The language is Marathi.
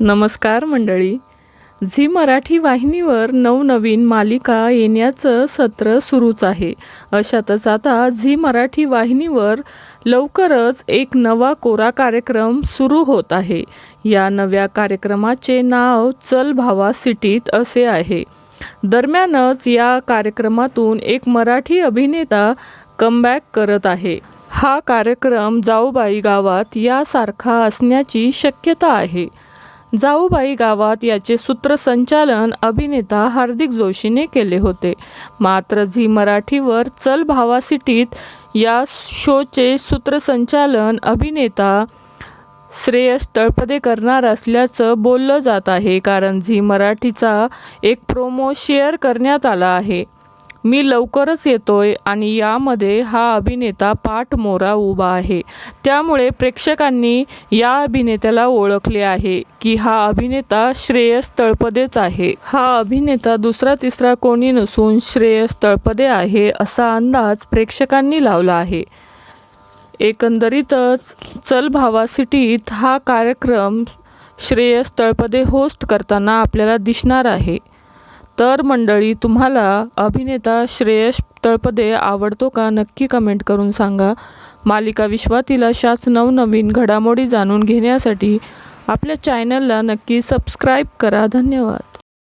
नमस्कार मंडळी. झी मराठी वाहिनीवर नवनवीन मालिका येण्याचं सत्र सुरूच आहे. अशातच आता झी मराठी वाहिनीवर लवकरच एक नवा कोरा कार्यक्रम सुरू होत आहे. या नव्या कार्यक्रमाचे नाव चल भावा सिटीत असे आहे. दरम्यानच या कार्यक्रमातून एक मराठी अभिनेता कमबॅक करत आहे. हा कार्यक्रम जाऊबाई गावात यासारखा असण्याची शक्यता आहे. जाऊबाई गावात याचे सूत्रसंचालन अभिनेता हार्दिक जोशीने केले होते. मात्र झी मराठीवर चल भावा सिटीत या शोचे सूत्रसंचालन अभिनेता श्रेयस तळपदे करणार असल्याचं बोललं जात आहे कारण झी मराठीचा एक प्रोमो शेअर करण्यात आला आहे. मी लवकरच येतोय आणि यामध्ये हा अभिनेता पाठमोरा उभा आहे. त्यामुळे प्रेक्षकांनी या अभिनेत्याला ओळखले आहे की हा अभिनेता श्रेयस तळपदेच आहे. हा अभिनेता दुसरा तिसरा कोणी नसून श्रेयस तळपदे आहे असा अंदाज प्रेक्षकांनी लावला आहे. एकंदरीतच चल भावा सिटीत हा कार्यक्रम श्रेयस तळपदे होस्ट करताना आपल्याला दिसणार आहे. तर मंडळी तुम्हाला अभिनेता श्रेयस तळपदे आवडतो का? नक्की कमेंट करून सांगा. मालिका विश्वातील अशाच नवनवीन घडामोडी जाणून घेण्यासाठी आपल्या चॅनलला नक्की सबस्क्राईब करा. धन्यवाद.